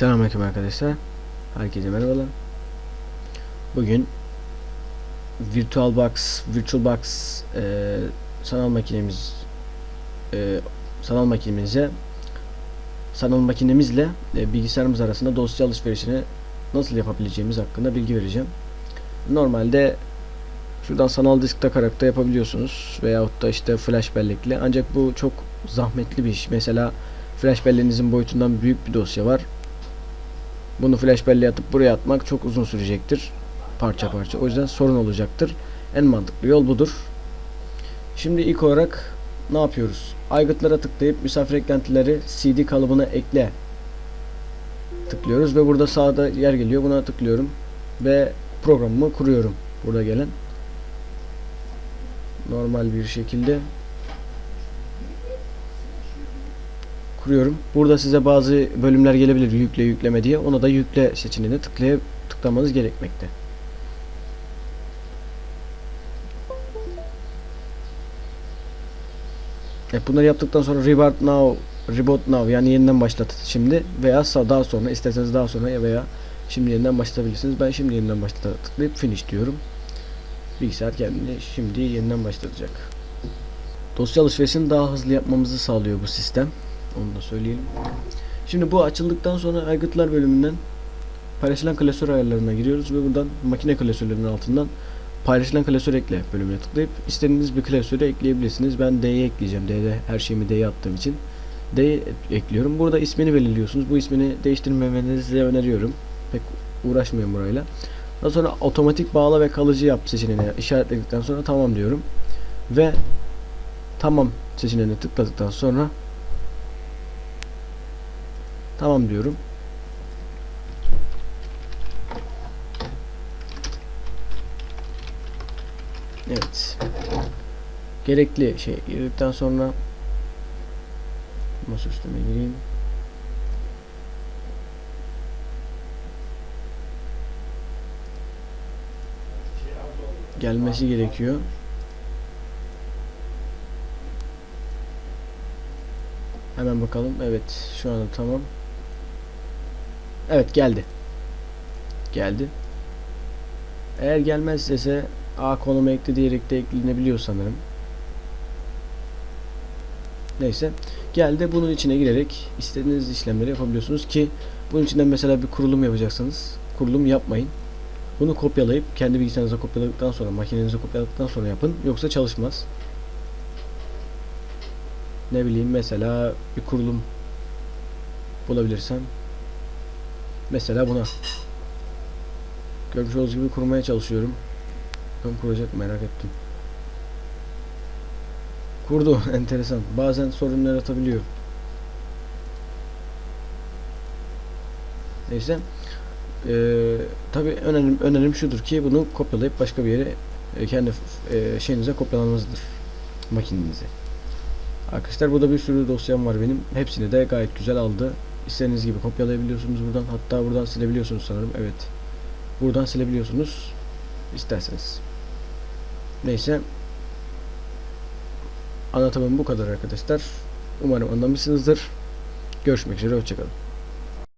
Selamünaleyküm arkadaşlar. Herkese merhabalar. Bugün VirtualBox, VirtualBox e, sanal makinemiz e, sanal makinemize sanal makinemizle e, bilgisayarımız arasında dosya alışverişini nasıl yapabileceğimiz hakkında bilgi vereceğim. Normalde şuradan sanal disk takarak da yapabiliyorsunuz veyahut da işte flash bellekle ancak bu çok zahmetli bir iş. Mesela flash belleğinizin boyutundan büyük bir dosya var. Bunu flash belleğe atıp buraya atmak çok uzun sürecektir. Parça parça. O yüzden sorun olacaktır. En mantıklı yol budur. Şimdi ilk olarak ne yapıyoruz? Aygıtlara tıklayıp misafir eklentileri CD kalıbına ekle tıklıyoruz ve burada sağda yer geliyor. Buna tıklıyorum ve programımı kuruyorum. Burada gelen normal bir şekilde kuruyorum. Burada size bazı bölümler gelebilir yükle yükleme diye. Ona da yükle seçeneğine tıklayıp tıklamanız gerekmekte. Evet, bunları yaptıktan sonra reboot now reboot now yani yeniden başlat şimdi veya daha sonra isterseniz daha sonra ya veya şimdi yeniden başlatabilirsiniz. Ben şimdi yeniden başlata tıklayıp finish diyorum. Bilgisayar kendini şimdi yeniden başlatacak. Dosya alışverişini daha hızlı yapmamızı sağlıyor bu sistem. Onu da söyleyelim. Şimdi bu açıldıktan sonra aygıtlar bölümünden paylaşılan klasör ayarlarına giriyoruz ve buradan makine klasörlerinin altından paylaşılan klasör ekle bölümüne tıklayıp istediğiniz bir klasörü ekleyebilirsiniz. Ben D'ye ekleyeceğim. D'de her şeyimi D'ye attığım için D'ye ekliyorum. Burada ismini belirliyorsunuz. Bu ismini değiştirmemenizi öneriyorum. Pek uğraşmayın burayla. Daha sonra otomatik bağla ve kalıcı yap seçeneğine işaretledikten sonra tamam diyorum. Ve tamam seçeneğine tıkladıktan sonra Tamam diyorum. Evet. Gerekli şey girdikten sonra masaüstüme gireyim. Gelmesi gerekiyor. Hemen bakalım. Evet, şu anda tamam. Evet geldi. Geldi. Eğer gelmez ise A konumu ekle diyerek de eklenebiliyor sanırım. Neyse. Geldi. Bunun içine girerek istediğiniz işlemleri yapabiliyorsunuz ki bunun içinden mesela bir kurulum yapacaksanız kurulum yapmayın. Bunu kopyalayıp kendi bilgisayarınıza kopyaladıktan sonra makinenize kopyaladıktan sonra yapın. Yoksa çalışmaz. Ne bileyim mesela bir kurulum bulabilirsem Mesela buna. Görmüş olduğunuz gibi kurmaya çalışıyorum. Bakalım kuracak merak ettim. Kurdu. Enteresan. Bazen sorun yaratabiliyor. Neyse. Ee, Tabi önerim, önerim şudur ki bunu kopyalayıp başka bir yere e, kendi e, şeyinize kopyalamanızdır. Makinenize. Arkadaşlar burada bir sürü dosyam var benim. Hepsini de gayet güzel aldı. İstediğiniz gibi kopyalayabiliyorsunuz buradan. Hatta buradan silebiliyorsunuz sanırım. Evet. Buradan silebiliyorsunuz. isterseniz. Neyse. Anlatımım bu kadar arkadaşlar. Umarım anlamışsınızdır. Görüşmek üzere. Hoşçakalın.